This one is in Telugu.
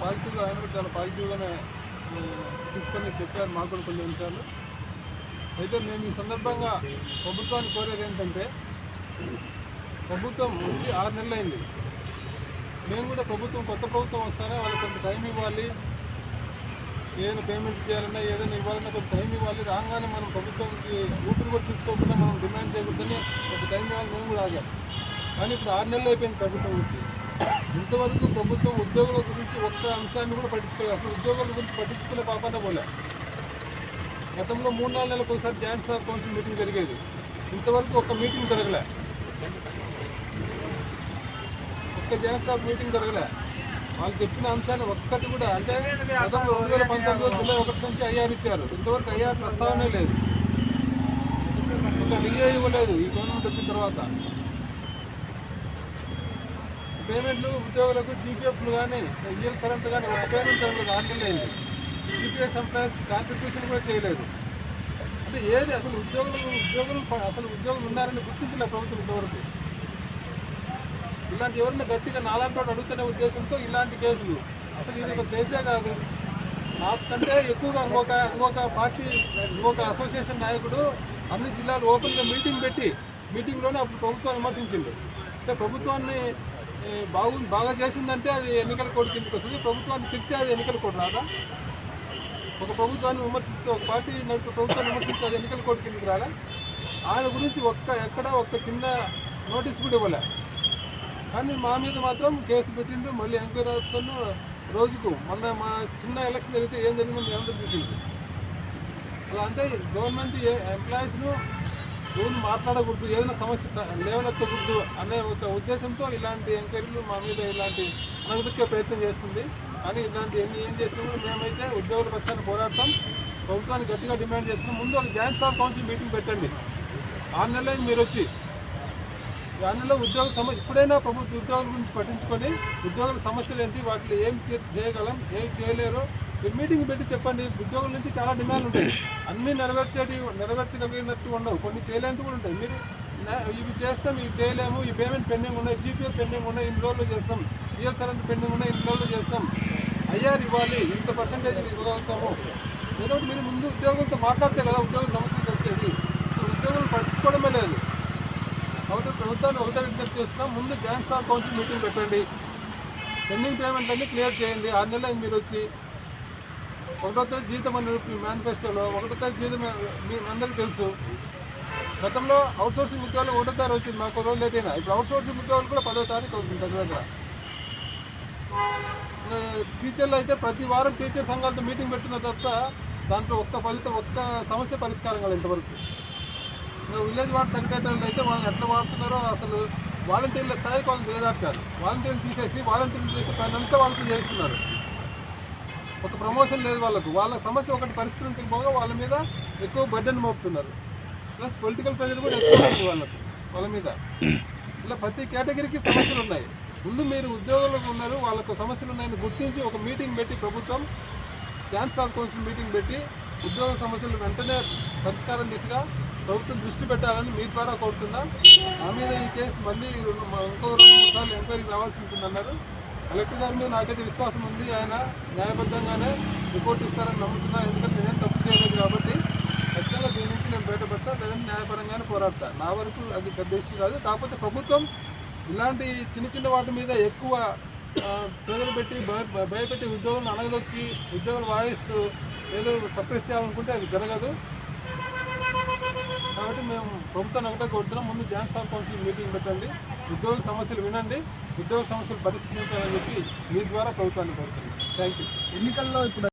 పాజిటివ్గా ఆయన కూడా చాలా పాజిటివ్గానే తీసుకొని చెప్పారు మాకు కూడా కొన్ని విషయాలు అయితే మేము ఈ సందర్భంగా ప్రభుత్వాన్ని కోరేది ఏంటంటే ప్రభుత్వం వచ్చి ఆరు నెలలు అయింది మేము కూడా ప్రభుత్వం కొత్త ప్రభుత్వం వస్తానే వాళ్ళకి కొంత టైం ఇవ్వాలి. ఏదైనా పేమెంట్ చేయాలన్నా ఏదైనా ఇవ్వాలన్నా కొంత టైం ఇవ్వాలి. రాగానే మనం ప్రభుత్వానికి ఊపిరి కూడా తీసుకోకుండా మనం డిమాండ్ చేయకూడదని ఒక టైం ఇవ్వాలి మేము కూడా ఆగాం. కానీ ఇప్పుడు ఆరు నెలలు అయిపోయింది ప్రభుత్వం వచ్చి. ఇంతవరకు ప్రభుత్వం ఉద్యోగుల గురించి ఒక్క అంశాన్ని కూడా పట్టించుకోలేదు. అసలు ఉద్యోగుల గురించి పట్టించుకునే పాపన పోలే. గతంలో మూడు నాలుగు నెలలకు ఒకసారి జాయింట్ స్టాఫ్ కౌన్సిల్ మీటింగ్ జరిగేది. ఇంతవరకు ఒక్క మీటింగ్ జరగలే. ఒక్క జాయింట్ స్టాఫ్ మీటింగ్ జరగలే. వాళ్ళు చెప్పిన అంశాన్ని ఒక్కటి కూడా అంటే గతంలో రెండు వేల పంతొమ్మిదిలో జూలై ఒకటి నుంచి ఐఆర్ ఇచ్చారు. ఇంతవరకు ఐఆర్ ప్రస్తావనే లేదు. ఇంకా డిఏ ఇవ్వలేదు. ఈ గవర్నమెంట్ వచ్చిన తర్వాత. పేమెంట్లు ఉద్యోగులకు జీపీఎఫ్లు కానీ ఇయర్ సరెంట్ కానీ ఒక పేమెంట్ సరెంట్ ఆర్డర్ జీపీఎస్ ఎంప్లాయీస్ కాంట్రిబ్యూషన్ కూడా చేయలేదు. అంటే ఏది అసలు ఉద్యోగులు ఉద్యోగులు అసలు ఉద్యోగులు ఉన్నారని గుర్తించలే ప్రభుత్వం ఇంతవరకు. ఇలాంటి ఎవరిని గట్టిగా నాలాంటి వాడు అడుగుతున్న ఉద్దేశంతో ఇలాంటి కేసులు. అసలు ఇది ఒక కేసే కాదు. నాకంటే ఎక్కువగా ఇంకొక ఇంకొక పార్టీ ఇంకొక అసోసియేషన్ నాయకుడు అన్ని జిల్లాలు ఓపెన్గా మీటింగ్ పెట్టి మీటింగ్లోనే అప్పుడు ప్రభుత్వాన్ని విమర్శించిండు. అంటే ప్రభుత్వాన్ని బాగు బాగా చేసిందంటే అది ఎన్నికల కోడ్ కిందకి వస్తుంది. ప్రభుత్వాన్ని తిరిగితే అది ఎన్నికల కోడ్ రాదా? ఒక ప్రభుత్వాన్ని విమర్శిస్తే ఒక పార్టీ నడుపు ప్రభుత్వాన్ని విమర్శిస్తే అది ఎన్నికల కోడ్ కిందకి రాలే ఆయన గురించి ఒక్క ఎక్కడ ఒక్క చిన్న నోటీస్ కూడా ఇవ్వలే. కానీ మా మీద మాత్రం కేసు పెట్టిండ్రు మళ్ళీ ఎంక్వైరీ ఆఫీసర్ను రోజుకు. మొన్న మా చిన్న ఎలక్షన్ జరిగితే ఏం జరిగిందో మీ అందరూ చూసింది అలా అంటే గవర్నమెంట్ ఏ ఎంప్లాయీస్ను ఎవరు మాట్లాడకూడదు ఏదైనా సమస్య లేవనెత్తకూడదు అనే ఒక ఉద్దేశంతో ఇలాంటి ఎంక్వైరీలు మా మీద ఇలాంటి అనగదొక్కే ప్రయత్నం చేస్తుంది. కానీ ఇలాంటి ఎన్ని ఏం చేసినా కూడా మేమైతే ఉద్యోగుల పక్షాన్ని పోరాడతాం. ప్రభుత్వాన్ని గట్టిగా డిమాండ్ చేస్తున్నాం. ముందు ఒక జాయింట్ స్టాఫ్ కౌన్సిల్ మీటింగ్ పెట్టండి. ఆరు నెలలైంది మీరు వచ్చి దానిలో ఉద్యోగ సమస్య ఇప్పుడైనా ప్రభుత్వ ఉద్యోగుల గురించి పట్టించుకొని ఉద్యోగుల సమస్యలు ఏంటి వాటిని ఏం చేయగలం ఏం చేయలేరు మీటింగ్ పెట్టి చెప్పండి. ఉద్యోగుల నుంచి చాలా డిమాండ్లు ఉంటాయి. అన్నీ నెరవేర్చేటి నెరవేర్చగలిగినట్టు ఉండవు. కొన్ని చేయలేనివి కూడా ఉంటాయి. మీరు ఇవి చేస్తాం ఇవి చేయలేము. ఈ పేమెంట్ పెండింగ్ ఉన్నాయి. జీపీఎఫ్ పెండింగ్ ఉన్నాయి. ఇన్ని రోజులు చేస్తాం. రియల్ సరెంట్ పెండింగ్ ఉన్నాయి. ఇన్ని రోజులు చేస్తాం. ఐఆర్ ఇవ్వాలి. ఇంత పర్సంటేజ్ ఇవ్వగలుగుతాము. ఏదో మీరు ముందు ఉద్యోగులతో మాట్లాడితే కదా ఉద్యోగుల సమస్యలు తెలిసేది సో ఉద్యోగులు పట్టించుకోవడమే లేదు. కాబట్టి ప్రభుత్వాన్ని ఒకటే విజ్ఞప్తి చేస్తున్నాం. ముందు జాయింట్ స్టాఫ్ కౌన్సిల్ మీటింగ్ పెట్టండి. పెండింగ్ పేమెంట్ అన్ని క్లియర్ చేయండి. ఆరు నెలలు మీరు వచ్చి ఒకటో తేదీ జీతం అని మేనిఫెస్టోలో ఒకటో తేదీ జీతం మీ అందరికీ తెలుసు. గతంలో అవుట్సోర్సింగ్ ఉద్యోగాలు ఒకటో తారీఖు వచ్చింది మాకు రోజు లేట్ అయినా. ఇప్పుడు అవుట్సోర్సింగ్ ఉద్యోగాలు కూడా పదో తారీఖు అవుతుంది దగ్గర దగ్గర. టీచర్లు అయితే ప్రతి వారం టీచర్ సంఘాలతో మీటింగ్ పెట్టిన తర్వాత దాంట్లో ఒక్క ఫలితం ఒక్క సమస్య పరిష్కారం కాదు ఇంతవరకు. విలేజ్ వార్డు సెక్రటరీలు అయితే వాళ్ళని ఎట్లా వాడుతున్నారో అసలు వాలంటీర్ల స్థాయికి వాళ్ళని చేదార్చారు వాలంటీర్లు తీసేసి వాలంటీర్లు చేసే పని అంతా వాళ్ళకి చేస్తున్నారు ఒక ప్రమోషన్ లేదు వాళ్ళకు. వాళ్ళ సమస్య ఒకటి పరిష్కరించకపోగా వాళ్ళ మీద ఎక్కువ బర్డెన్ మోపుతున్నారు. ప్లస్ పొలిటికల్ ప్రెజర్ కూడా ఎక్కువ ఉంది వాళ్ళకు వాళ్ళ మీద. ఇలా ప్రతి కేటగిరీకి సమస్యలు ఉన్నాయి. ముందు మీరు ఉద్యోగులకు ఉన్నారు వాళ్ళకు సమస్యలు ఉన్నాయని గుర్తించి ఒక మీటింగ్ పెట్టి ప్రభుత్వం ఛాన్స్ ఆఫ్ కౌన్సిల్ మీటింగ్ పెట్టి ఉద్యోగ సమస్యలు వెంటనే పరిష్కారం దిశగా ప్రభుత్వం దృష్టి పెట్టాలని మీ ద్వారా కోరుతున్నా. నా మీద ఈ కేసు మళ్ళీ ఇంకో రెండు మూడు సార్లు ఎంక్వైరీకి రావాల్సి ఉంటుందన్నారు. కలెక్టర్ గారి మీద నాకైతే విశ్వాసం ఉంది. ఆయన న్యాయబద్ధంగానే రిపోర్ట్ ఇస్తారని నమ్ముతున్నాను ఎందుకంటే నేనేం తప్పు చేయలేదు కాబట్టి ఖచ్చితంగా దీని నుంచి నేను బయటపడతా లేదంటే న్యాయపరంగానే పోరాడతా. నా వరకు అది పెద్ద ఇష్యూ కాదు. కాకపోతే ప్రభుత్వం ఇలాంటి చిన్న చిన్న వాటి మీద ఎక్కువ ప్రజలు పెట్టి భయ- భయపెట్టి ఉద్యోగులను అనగదొక్కి ఉద్యోగుల వాయిస్ ఏదో సప్రెస్ చేయాలనుకుంటే అది జరగదు. కాబట్టి మేము ప్రభుత్వాన్ని ఒకటే కోరుతున్నాం. ముందు జాయింట్ స్టాఫ్ కౌన్సిల్ మీటింగ్ పెట్టండి. ఉద్యోగుల సమస్యలు వినండి. ఉద్యోగ సమస్యలు పరిష్కరించాలని చెప్పి మీ ద్వారా ప్రభుత్వాన్ని కోరుతున్నాం. థ్యాంక్ యూ ఎన్నికల్లో ఇప్పుడు